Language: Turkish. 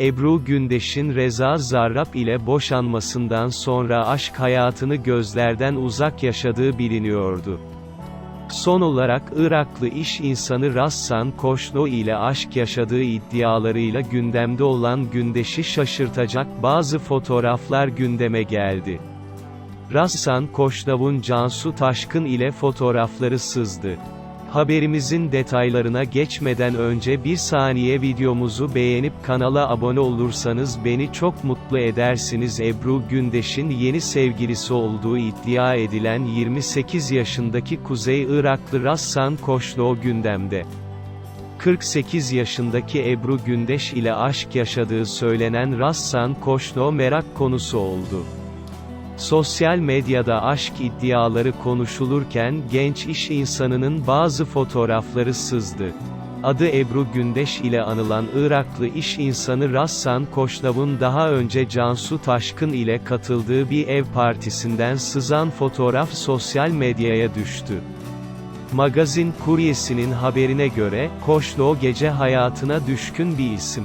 Ebru Gündeş'in Reza Zarrab ile boşanmasından sonra aşk hayatını gözlerden uzak yaşadığı biliniyordu. Son olarak Iraklı iş insanı Rassan Koşno ile aşk yaşadığı iddialarıyla gündemde olan Gündeş'i şaşırtacak bazı fotoğraflar gündeme geldi. Rassan Koşnav'un Cansu Taşkın ile fotoğrafları sızdı. Haberimizin detaylarına geçmeden önce bir saniye videomuzu beğenip kanala abone olursanız beni çok mutlu edersiniz. Ebru Gündeş'in yeni sevgilisi olduğu iddia edilen 28 yaşındaki Kuzey Iraklı Rassan Koşno gündemde. 48 yaşındaki Ebru Gündeş ile aşk yaşadığı söylenen Rassan Koşno merak konusu oldu. Sosyal medyada aşk iddiaları konuşulurken genç iş insanının bazı fotoğrafları sızdı. Adı Ebru Gündeş ile anılan Iraklı iş insanı Rassan Koşnav'ın daha önce Cansu Taşkın ile katıldığı bir ev partisinden sızan fotoğraf sosyal medyaya düştü. Magazin kuryesinin haberine göre, Koşno gece hayatına düşkün bir isim.